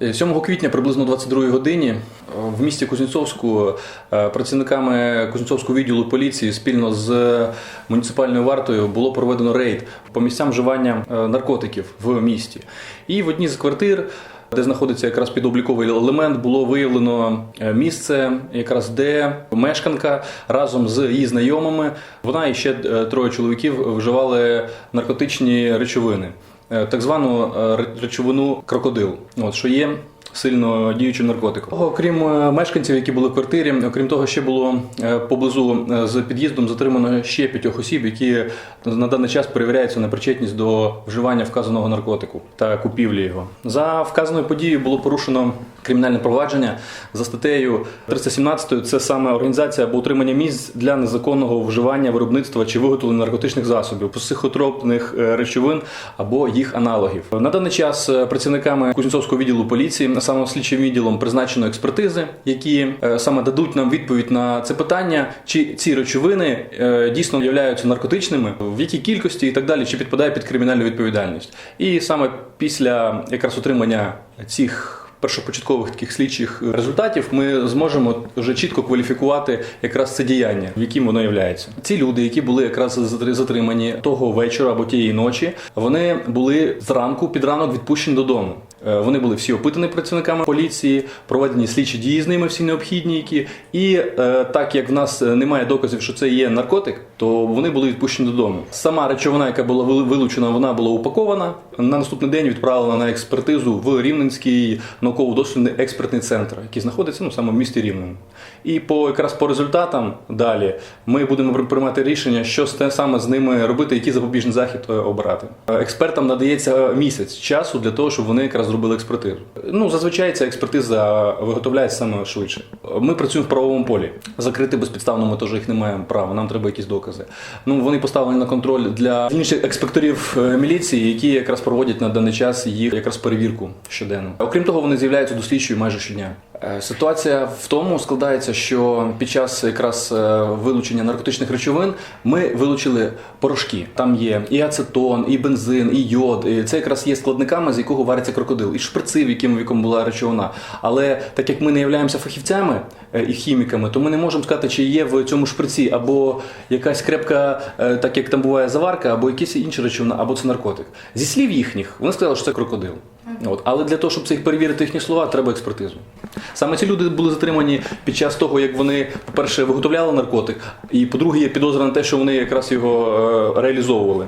7 квітня приблизно 22 годині е, в місті Кузнєцовську е, працівниками Кузнєцовського відділу поліції спільно з муніципальною вартою було проведено рейд по місцям вживання е, наркотиків в місті. І в одній з квартир, де знаходиться якраз підобліковий елемент, було виявлено е, місце, якраз де мешканка разом з її знайомими, вона і ще е, троє чоловіків вживали наркотичні речовини е, так звану е, речовину крокодил, от, що є сильно діючим наркотиком. Окрім е, мешканців, які були в квартирі, окрім того, ще було е, поблизу е, з під'їздом затримано ще п'ятьох осіб, які на даний час перевіряються на причетність до вживання вказаного наркотику та купівлі його. За вказаною подією було порушено кримінальне провадження за статтею 317. Це саме організація або утримання місць для незаконного вживання, виробництва чи виготовлення наркотичних засобів, психотропних речовин або їх аналогів. На даний час працівниками Кузнєцовського відділу поліції, саме слідчим відділом призначено експертизи, які е, саме дадуть нам відповідь на це питання, чи ці речовини е, дійсно являються наркотичними, в якій кількості і так далі, чи підпадає під кримінальну відповідальність. І саме після якраз отримання цих першопочаткових таких слідчих результатів ми зможемо вже чітко кваліфікувати якраз це діяння, в яким воно є. Ці люди, які були якраз затримані того вечора або тієї ночі, вони були зранку під ранок відпущені додому. Е, Вони були всі опитані працівниками поліції, проведені слідчі дії з ними, всі необхідні, які і е, так як в нас е, немає доказів, що це є наркотик, то вони були відпущені додому. Сама речовина, яка була вилучена, вона була упакована. На наступний день відправлена на експертизу в Рівненський науково-дослідний експертний центр, який знаходиться ну саме в місті Рівному. І по якраз по результатам далі ми будемо приймати рішення, що те саме з ними робити, який запобіжний захід обрати. Експертам надається місяць часу для того, щоб вони якраз зробили експертизу. Ну зазвичай ця експертиза виготовляється саме швидше. Ми працюємо в правовому полі. Закрити безпідставно ми теж їх не маємо права. Нам треба якісь докази. Ну вони поставлені на контроль для інших експекторів е, міліції, які якраз проводять на даний час їх якраз перевірку щоденно. Окрім того, вони з'являються до майже щодня. Е, Ситуація в тому складається, що під час якраз е, вилучення наркотичних речовин ми вилучили порошки. Там є і ацетон, і бензин, і йод. І це якраз є складниками, з якого вариться крокодил, і шприци, в якому, в якому була речовина. Але так як ми не являємося фахівцями е, і хіміками, то ми не можемо сказати, чи є в цьому шприці або якась крепка, так як там буває заварка, або якісь інші речовина, або це наркотик. Зі слів їхніх, вони сказали, що це крокодил. От. Але для того, щоб це їх перевірити їхні слова, треба експертизу. Саме ці люди були затримані під час того, як вони, по-перше, виготовляли наркотик, і по-друге, є підозра на те, що вони якраз його е, реалізовували.